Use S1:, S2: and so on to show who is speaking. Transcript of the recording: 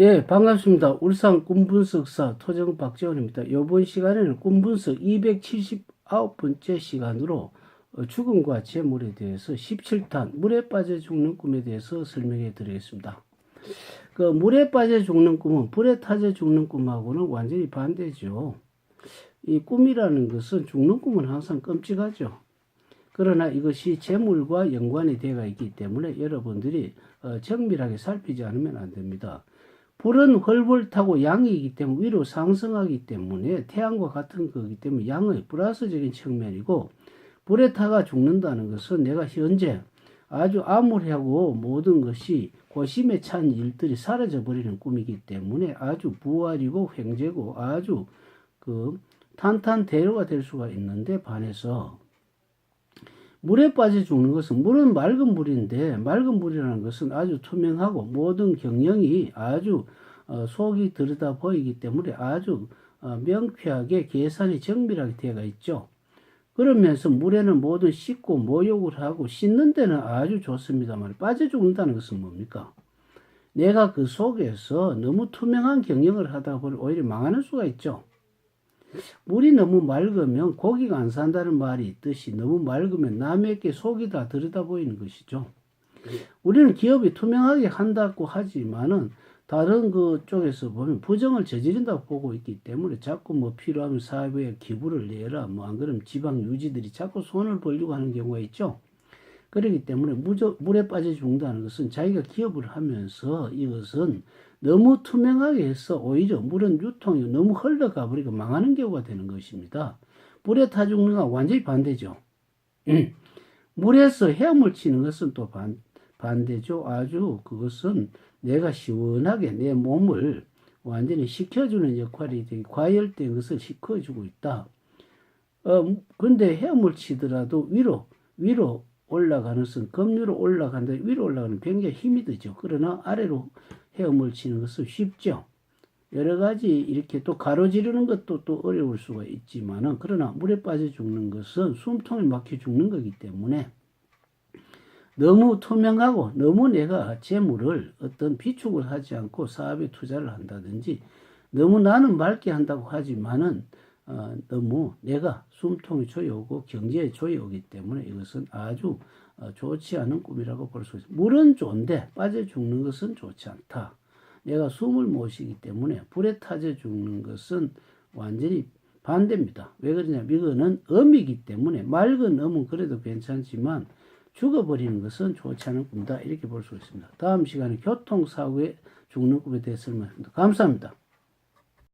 S1: 예, 반갑습니다. 울산 꿈분석사 토정 박재원입니다. 이번 시간에는 꿈분석 279번째 시간으로 어, 죽음과 재물에 대해서 17탄 물에 빠져 죽는 꿈에 대해서 설명해 드리겠습니다. 그 물에 빠져 죽는 꿈은 불에 타져 죽는 꿈하고는 완전히 반대죠. 이 꿈이라는 것은 죽는 꿈은 항상 끔찍하죠. 그러나 이것이 재물과 연관이 되어 있기 때문에 여러분들이 어, 정밀하게 살피지 않으면 안 됩니다. 불은 헐벌 타고 양이기 때문에 위로 상승하기 때문에 태양과 같은 거기 때문에 양의 플러스적인 측면이고 불에 타가 죽는다는 것은 내가 현재 아주 암울하고 모든 것이 고심에 찬 일들이 사라져 버리는 꿈이기 때문에 아주 부활이고 횡재고 아주 그 탄탄대로가 될 수가 있는데 반해서 물에 빠져 죽는 것은 물은 맑은 물인데 맑은 물이라는 것은 아주 투명하고 모든 경영이 아주 어, 속이 들여다 보이기 때문에 아주 어, 명쾌하게 계산이 정밀하게 되어 있죠. 그러면서 물에는 모두 씻고 모욕을 하고 씻는 데는 아주 좋습니다만 빠져 죽는다는 것은 뭡니까? 내가 그 속에서 너무 투명한 경영을 하다 보니 오히려 망하는 수가 있죠. 물이 너무 맑으면 고기가 안 산다는 말이 있듯이 너무 맑으면 남에게 속이 다 들여다 보이는 것이죠. 우리는 기업이 투명하게 한다고 하지만은 다른 그 쪽에서 보면 부정을 저지른다고 보고 있기 때문에 자꾸 뭐 필요하면 사회에 기부를 내라 뭐 안 그러면 지방 유지들이 자꾸 손을 벌리고 하는 경우가 있죠. 그렇기 때문에 무저, 물에 빠져 죽는다는 것은 자기가 기업을 하면서 이것은 너무 투명하게 해서 오히려 물은 유통이 너무 흘러가 버리고 망하는 경우가 되는 것입니다. 물에 타 죽는 건 완전히 반대죠. 물에서 헤엄을 치는 것은 또 반, 반대죠. 아주 그것은 내가 시원하게 내 몸을 완전히 식혀주는 역할이 되게 과열된 것을 식혀주고 있다. 어, 근데 헤엄을 치더라도 위로, 위로 올라가는 것은 급류로 올라간다. 위로 올라가는 굉장히 힘이 들죠. 그러나 아래로 헤엄을 치는 것은 쉽죠. 여러 가지 이렇게 또 가로지르는 것도 또 어려울 수가 있지만은 그러나 물에 빠져 죽는 것은 숨통이 막혀 죽는 거기 때문에 너무 투명하고 너무 내가 재물을 어떤 비축을 하지 않고 사업에 투자를 한다든지 너무 나는 맑게 한다고 하지만은 어, 너무 내가 숨통이 조여오고 경제에 조여오기 때문에 이것은 아주 어, 좋지 않은 꿈이라고 볼 수 있습니다. 물은 좋은데 빠져 죽는 것은 좋지 않다. 내가 숨을 못 쉬기 때문에 불에 타져 죽는 것은 완전히 반대입니다. 왜 그러냐면 이거는 음이기 때문에 맑은 음은 그래도 괜찮지만 죽어버리는 것은 좋지 않은 꿈이다. 이렇게 볼 수 있습니다. 다음 시간에 교통사고에 죽는 꿈에 대해서 설명합니다. 감사합니다.